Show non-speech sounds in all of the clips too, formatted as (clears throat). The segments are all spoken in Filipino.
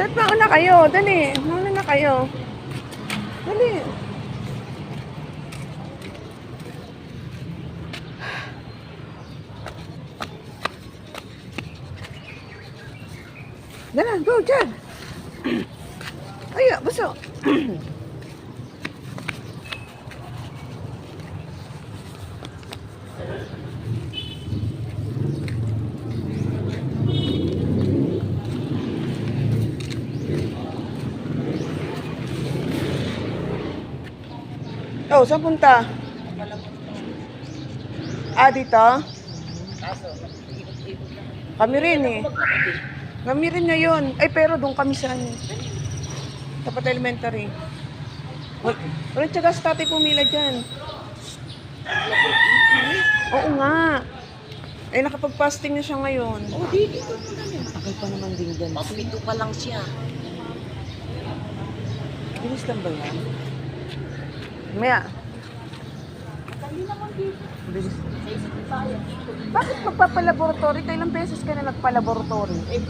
Dad, mauna kayo. Dali. Mauna na kayo. Dali. Dala, go, Jad. (clears throat) Ay, baso. (clears throat) Oh, saan punta? Ah, dito? Kami rin eh. Kami rin ngayon. Ay, pero doon kami sa ano. Tapat elementary. Wal- Walang tiyaga sa tatay pumila dyan. Oo nga. Ay, nakapag-fasting na siya ngayon. Oh, di, dito mo na yun. Tagal pa naman din dyan. Papito pa lang siya. Bilis lang ba yan? Maya. Bilis. Bakit magpapalaboratory? Kailang beses ka na nagpalaboratory? Eh,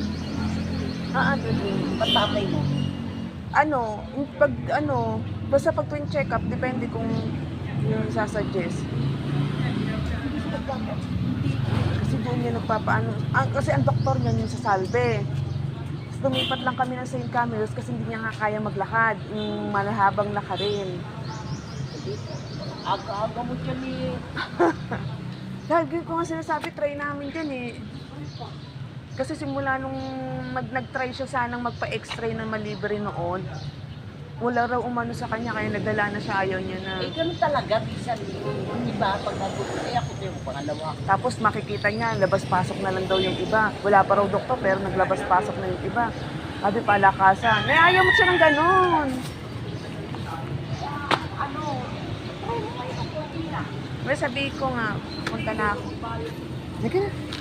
Ah, ano ba't tatay mo? ano, pag ano, basta pag tuwing check-up, depende kung yung sasuggest. Kasi doon niya nagpapaano, ang, kasi ang doktor niya yung sa Salve. Lumipat lang kami ng St. Camillus kasi hindi niya nga kaya maglakad, yung malahabang lakarin. Aga-aga mo dyan eh. Lagi ko nga sinasabi, try namin din eh. Kasi simula nung mag, nag-try siya sanang magpa-x-ray na malibre noon, wala raw umano sa kanya, kaya nagdala na siya, ayaw niya na. Eh, ganun talaga. Bisan, yung iba, pag nandun, eh, ako na yung pangalawa. Tapos makikita niya, labas-pasok na lang daw yung iba. Wala pa raw doktor, pero naglabas-pasok na yung iba. Sabi, palakasan. Eh, ayaw mo siya ng ganon. Ano? Try mo kayo ng konti na. May sabi ko nga, punta na ako. Na.